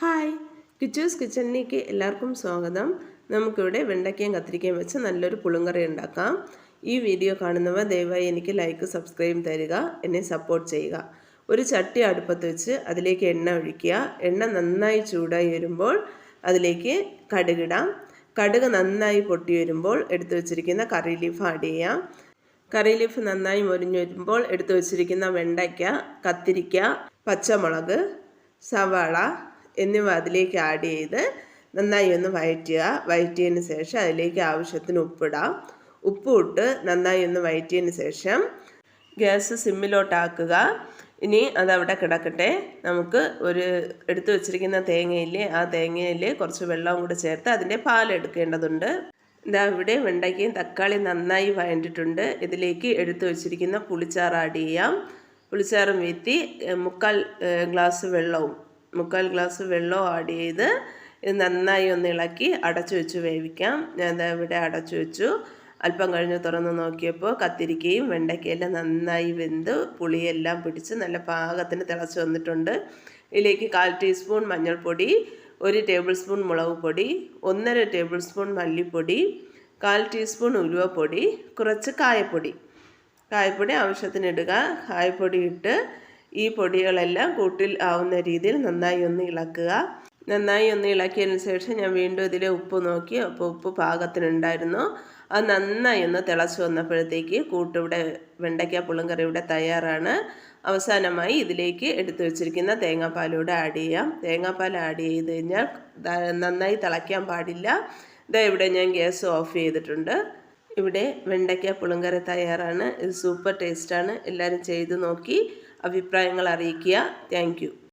Hi. Kichus കിച്ചണിലേക്ക് എല്ലാവർക്കും സ്വാഗതം. നമുക്കിവിടെ വെണ്ടയ്ക്കയും കത്തിരിക്കയും വെച്ച് നല്ലൊരു പുളുങ്കറി ഉണ്ടാക്കാം. ഈ വീഡിയോ കാണുന്നവർ ദയവായി എനിക്ക് ലൈക്ക് സബ്സ്ക്രൈബ് തരിക എന്നെ സപ്പോർട്ട് ചെയ്യുക. ഒരു ചട്ടി അടുപ്പത്ത് വെച്ച് അതിലേക്ക് എണ്ണ ഒഴിക്കുക. എണ്ണ നന്നായി ചൂടായി വരുമ്പോൾ അതിലേക്ക് കടുകിടാം കടുക് നന്നായി പൊട്ടി വരുമ്പോൾ എടുത്തു വെച്ചിരിക്കുന്ന കറി ലീഫ് ആഡ് ചെയ്യാം. കറി ലീഫ് നന്നായി മൊരിഞ്ഞു വരുമ്പോൾ എടുത്തു വെച്ചിരിക്കുന്ന വെണ്ടയ്ക്ക കത്തിരിക്ക പച്ചമുളക് സവാള എന്നിവ അതിലേക്ക് ആഡ് ചെയ്ത് നന്നായി ഒന്ന് വഴറ്റുക വഴറ്റിയതിന് ശേഷം അതിലേക്ക് ആവശ്യത്തിന് ഉപ്പിടാം. ഉപ്പ് ഇട്ട് നന്നായി ഒന്ന് വഴറ്റിയതിന് ശേഷം ഗ്യാസ് സിമ്മിലോട്ടാക്കുക. ഇനി അതവിടെ കിടക്കട്ടെ. നമുക്ക് ഒരു എടുത്തു വെച്ചിരിക്കുന്ന തേങ്ങയില്ലേ ആ തേങ്ങയിൽ കുറച്ച് വെള്ളവും കൂടി ചേർത്ത് അതിന്റെ പാലെടുക്കേണ്ടതുണ്ട് ഇതാ ഇവിടെ വെണ്ടയ്ക്കയും തക്കാളിയും നന്നായി വഴണ്ടിട്ടുണ്ട് ഇതിലേക്ക് എടുത്തു വെച്ചിരിക്കുന്ന പുളിച്ചാറ് ആഡ് ചെയ്യാം. പുളിച്ചാറും വീത്തി മുക്കാൽ ഗ്ലാസ് വെള്ളവും മുക്കാൽ ഗ്ലാസ് വെള്ളം ആഡ് ചെയ്ത് ഇത് നന്നായി ഒന്ന് ഇളക്കി അടച്ചു വെച്ച് വേവിക്കാം. ഞാൻ ഇവിടെ അടച്ചു വെച്ചു. അല്പം കഴിഞ്ഞ് തുറന്ന് നോക്കിയപ്പോൾ കത്തിരിക്കയും വെണ്ടയ്ക്കയെല്ലാം നന്നായി വെന്ത് പുളിയെല്ലാം പിടിച്ച് നല്ല പാകത്തിന് തിളച്ച് വന്നിട്ടുണ്ട്. ഇതിലേക്ക് കാൽ ടീസ്പൂൺ മഞ്ഞൾപ്പൊടി ഒരു ടേബിൾ സ്പൂൺ മുളക് പൊടി ഒന്നര ടേബിൾ സ്പൂൺ മല്ലിപ്പൊടി കാൽ ടീസ്പൂൺ ഉലുവപ്പൊടി കുറച്ച് കായപ്പൊടി. കായപ്പൊടി ആവശ്യത്തിന് ഇടുക. കായപ്പൊടി ഇട്ട് ഈ പൊടികളെല്ലാം കൂട്ടിൽ ആവുന്ന രീതിയിൽ നന്നായി ഒന്ന് ഇളക്കുക. നന്നായി ഒന്ന് ഇളക്കിയതിന് ശേഷം ഞാൻ വീണ്ടും ഇതിലെ ഉപ്പ് നോക്കി. അപ്പോൾ ഉപ്പ് പാകത്തിനുണ്ടായിരുന്നു. അത് നന്നായി ഒന്ന് തിളച്ച് വന്നപ്പോഴത്തേക്ക് കൂട്ടിവിടെ വെണ്ടയ്ക്ക പുളിങ്കറി ഇവിടെ തയ്യാറാണ്. അവസാനമായി ഇതിലേക്ക് എടുത്തു വെച്ചിരിക്കുന്ന തേങ്ങാപ്പാലൂടെ ആഡ് ചെയ്യാം. തേങ്ങാപ്പാൽ ആഡ് ചെയ്ത് കഴിഞ്ഞാൽ നന്നായി തിളയ്ക്കാൻ പാടില്ല. ഇതാ ഇവിടെ ഞാൻ ഗ്യാസ് ഓഫ് ചെയ്തിട്ടുണ്ട്. ഇവിടെ വെണ്ടയ്ക്ക പുളിങ്കറി തയ്യാറാണ്. ഇത് സൂപ്പർ ടേസ്റ്റാണ് എല്ലാവരും ചെയ്ത് നോക്കി അഭിപ്രായങ്ങൾ അറിയിക്കുക. താങ്ക്